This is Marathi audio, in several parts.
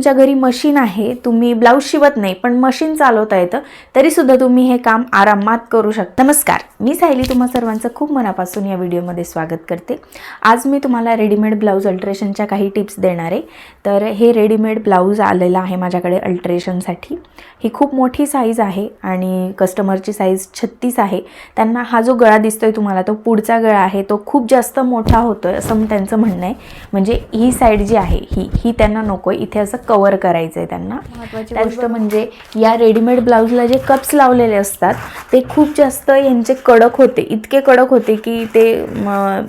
तुमच्या घरी मशीन आहे तुम्ही ब्लाऊज शिवत नाही पण मशीन चालवता येतं तरीसुद्धा तुम्ही हे काम आरामात करू शकता. नमस्कार मी सायली तुम्हा सर्वांचं खूप मनापासून या व्हिडिओमध्ये स्वागत करते. आज मी तुम्हाला रेडीमेड ब्लाऊज अल्ट्रेशनच्या काही टिप्स देणार आहे. तर हे रेडीमेड ब्लाऊज आलेलं आहे माझ्याकडे अल्ट्रेशनसाठी ही खूप मोठी साईज आहे आणि कस्टमरची साईज छत्तीस आहे. त्यांना हा जो गळा दिसतोय तुम्हाला तो पुढचा गळा आहे तो खूप जास्त मोठा होतोय असं त्यांचं म्हणणं आहे. म्हणजे ही साईड जी आहे ही ही त्यांना नको आहे इथे असं कवर करायचं आहे त्यांना महत्त्वाची गोष्ट म्हणजे या रेडीमेड ब्लाऊजला जे कप्स लावलेले असतात ते खूप जास्त यांचे कडक होते. इतके कडक होते की ते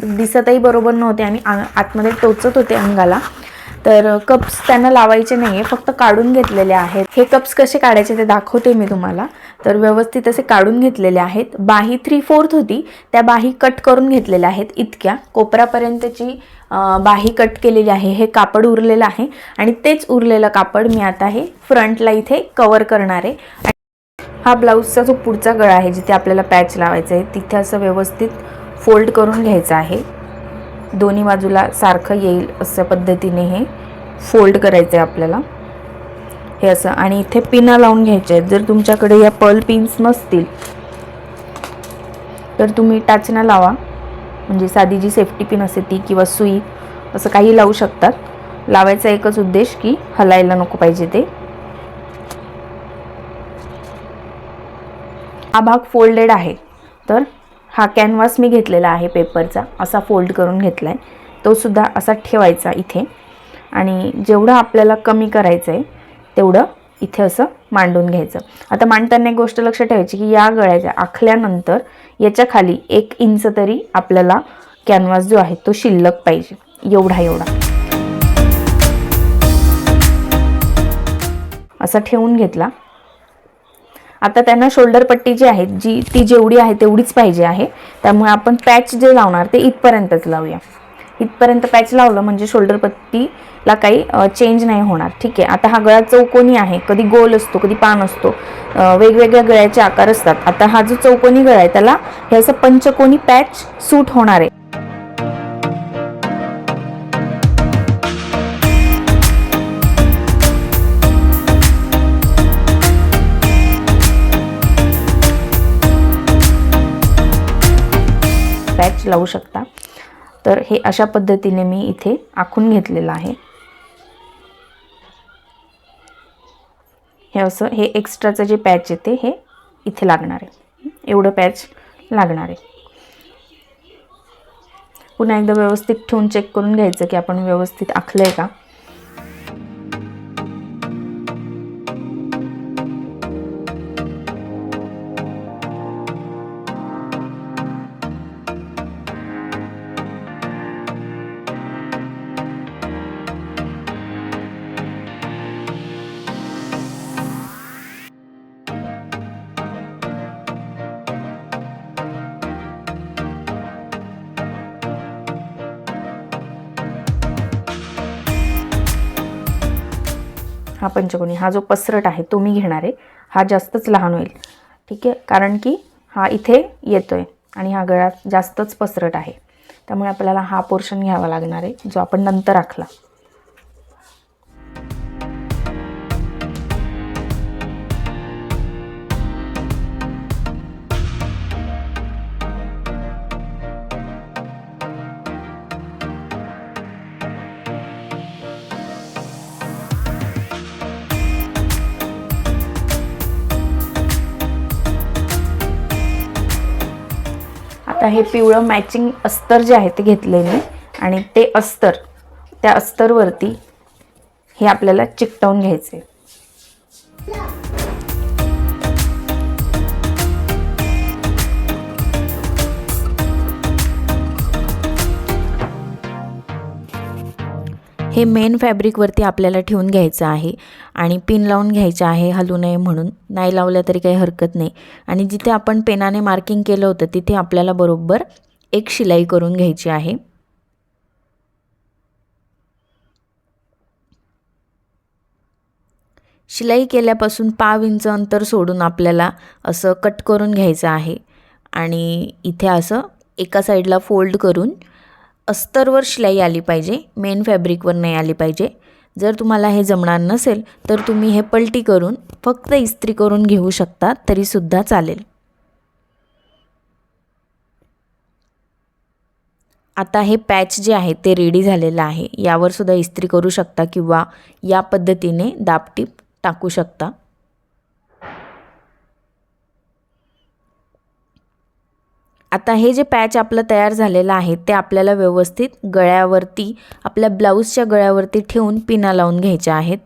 दिसतही बरोबर नव्हते आणि आतमध्ये टोचत होते अंगाला. तर कप्स त्यांना लावायचे नाही आहे फक्त काढून घेतलेले आहेत. हे कप्स कसे काढायचे ते दाखवते मी तुम्हाला. तर व्यवस्थित असे काढून घेतलेले आहेत. बाही थ्री फोर्थ होती. त्या बाही कट करून घेतलेल्या आहेत इतक्या. कोपरापर्यंतची बाही कट केलेली आहे. हे कापड उरलेलं आहे. आणि तेच उरलेलं कापड मी आता हे फ्रंटला इथे कवर करणार आहे. हा ब्लाऊजचा जो पुढचा गळा आहे जिथे आपल्याला पॅच लावायचा आहे तिथे असं व्यवस्थित फोल्ड करून घ्यायचं आहे. दोन्ही बाजूला सारखं येईल अशा पद्धतीने हे फोल्ड करायचं आहे आपल्याला. हे असं. आणि इथे पिना लावून घ्यायच्या आहेत. जर तुमच्याकडे या पर्ल पिन्स नसतील तर तुम्ही टाचना लावा. म्हणजे साधी जी सेफ्टी पिन असते ती किंवा सुई असं काही लावू शकतात. लावायचा एकच उद्देश की हलायला नको पाहिजे ते. हा भाग फोल्डेड आहे. तर हा कॅनव्हास मी घेतलेला आहे पेपरचा असा फोल्ड करून घेतला आहे तो सुद्धा असा ठेवायचा इथे. आणि जेवढं आपल्याला कमी करायचं आहे तेवढं इथे असं मांडून घ्यायचं. आता मांडताना एक गोष्ट लक्षात ठेवायची की या गळ्याच्या आखल्यानंतर याच्या खाली एक इंच तरी आपल्याला कॅनव्हास जो आहे तो शिल्लक पाहिजे. एवढा एवढा. असा ठेवून घेतला. आता त्यांना शोल्डर पट्टी जी आहे जी ती जेवढी आहे तेवढीच पाहिजे आहे. त्यामुळे आपण पॅच जे लावणार ते इथपर्यंतच लावूया. इथपर्यंत पॅच लावलं म्हणजे शोल्डर पट्टीला काही चेंज नाही होणार. ठीक आहे. आता हा गळा चौकोनी आहे. कधी गोल असतो कधी पान असतो. वेगवेगळ्या गळ्याचे आकार असतात. आता हा जो चौकोनी गळा आहे त्याला हे असं पंचकोनी पॅच सूट होणार आहे. लावू शकता. तर हे अशा पद्धतीने मी इथे आखून घेतलेलं आहे. हे असं हे एक्स्ट्राचं जे पॅच येते हे इथे लागणार आहे. एवढं पॅच लागणार आहे. पुन्हा एकदा व्यवस्थित ठेवून चेक करून घ्यायचं की आपण व्यवस्थित आखलं आहे का? हा पंचकोनी हा जो पसरट आहे तो मी घेणार आहे. हा जास्तच लहान होईल. ठीक आहे? कारण की हा इथे येतो आहे आणि हा गळा जास्तच पसरट आहे. त्यामुळे आपल्याला हा पोर्शन घ्यावा लागणार आहे जो आपण नंतर आखला. आता हे पिवळं मॅचिंग अस्तर जे आहे ते घेतलेले आणि ते अस्तर त्या अस्तरवरती हे आपल्याला चिकटवून घ्यायचे हे मेन फॅब्रिकवरती आपल्याला ठेवून घ्यायचं आहे आणि पिन लावून घ्यायचं आहे हलू नये म्हणून. नाही लावलं तरी काही हरकत नाही. आणि जिथे आपण पेनाने मार्किंग केलं होतं तिथे आपल्याला बरोबर एक शिलाई करून घ्यायची आहे. शिलाई केल्यापासून पाव इंच अंतर सोडून आपल्याला असं कट करून घ्यायचं आहे. आणि इथे असं एका साईडला फोल्ड करून अस्तरवर शिलाई आली पाहिजे मेन फॅब्रिकवर नाही आली पाहिजे. जर तुम्हाला हे जमणार नसेल तर तुम्ही हे पलटी करून फक्त इस्त्री करून घेऊ शकता तरीसुद्धा चालेल. आता हे पॅच जे आहे ते रेडी झालेलं आहे. यावरसुद्धा इस्त्री करू शकता किंवा या पद्धतीने दाबटीप टाकू शकता. आता हे जे पॅच आपलं तयार झालेलं आहे ते आपल्याला व्यवस्थित गळ्यावरती आपल्या ब्लाऊजच्या गळ्यावरती ठेवून पिना लावून घ्यायच्या आहेत.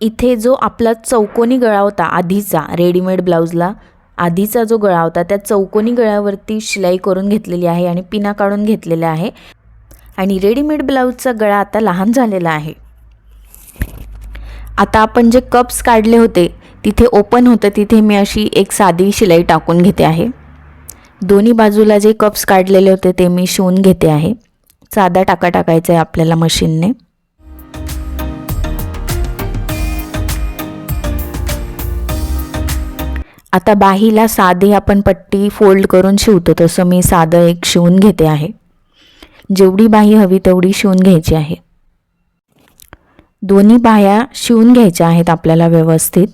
इथे जो आपला चौकोनी गळा होता आधीचा रेडीमेड ब्लाऊजला आधीचा जो गळा होता त्या चौकोनी गळ्यावरती शिलाई करून घेतलेली आहे आणि पिना काढून घेतलेल्या आहे. आणि रेडीमेड ब्लाऊजचा गळा आता लहान झालेला आहे. आता आपण जे कप्स काढले होते तिथे ओपन होतं तिथे मी अशी एक साधी शिलाई टाकून घेते आहे. दोन्ही बाजूला जे कप्स काढलेले होते ते मी शिवून घेते आहे. साधा टाका टाकायचा आहे आपल्याला मशीनने. आता बाहीला साधी आपण पट्टी फोल्ड करून शिवतो तसं मी साधं एक शिवून घेते आहे. जेवढी बाही हवी तेवढी शिवून घ्यायची आहे. दोन्ही बाह्या शिवून घ्यायच्या आहेत आपल्याला व्यवस्थित.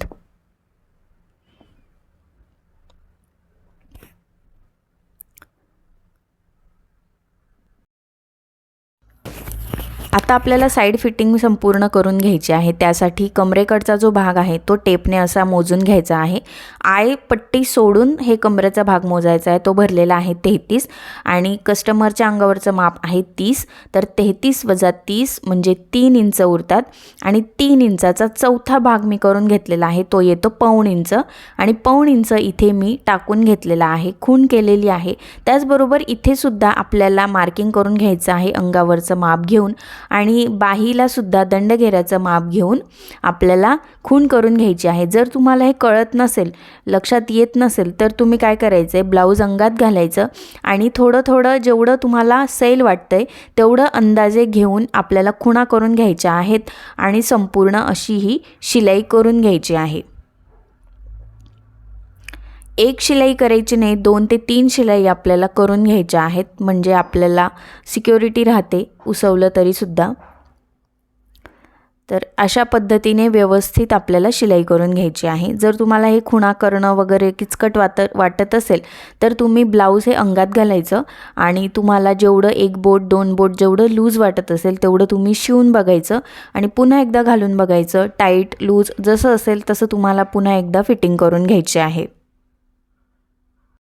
आता आपल्याला साईड फिटिंग संपूर्ण करून घ्यायची आहे. त्यासाठी कमरेकडचा जो भाग आहे तो टेपने असा मोजून घ्यायचा आहे. आय पट्टी सोडून हे कमरेचा भाग मोजायचा आहे. तो भरलेला आहे तेहतीस आणि कस्टमरच्या अंगावरचं माप आहे तीस. तर तेहतीस वजा तीस म्हणजे तीन इंच उरतात आणि तीन इंचाचा चौथा भाग मी करून घेतलेला आहे. तो येतो पौण इंच आणि पौण इंच इथे मी टाकून घेतलेला आहे. खूण केलेली आहे. त्याचबरोबर इथेसुद्धा आपल्याला मार्किंग करून घ्यायचं आहे. अंगावरचं माप घेऊन. आणि बाहीला सुद्धा दंडघेऱ्याचं माप घेऊन आपल्याला खून करून घ्यायची आहे. जर तुम्हाला हे कळत नसेल लक्षात येत नसेल तर तुम्ही काय करायचं आहे ब्लाऊज अंगात घालायचं आणि थोडं थोडं जेवढं तुम्हाला सैल वाटतं आहे तेवढं अंदाजे घेऊन आपल्याला खुणा करून घ्यायच्या आहेत आणि संपूर्ण अशी ही शिलाई करून घ्यायची आहे. एक शिलाई करायची नाही दोन ते तीन शिलाई आपल्याला करून घ्यायच्या आहेत. म्हणजे आपल्याला सिक्युरिटी राहते उसवलं तरीसुद्धा तर अशा पद्धतीने व्यवस्थित आपल्याला शिलाई करून घ्यायची आहे. जर तुम्हाला हे खुणा करणं वगैरे किचकट वात वाटत असेल तर तुम्ही ब्लाऊज हे अंगात घालायचं आणि तुम्हाला जेवढं एक बोट दोन बोट जेवढं लूज वाटत असेल तेवढं तुम्ही शिवून बघायचं आणि पुन्हा एकदा घालून बघायचं. टाईट लूज जसं असेल तसं तुम्हाला पुन्हा एकदा फिटिंग करून घ्यायचे आहे.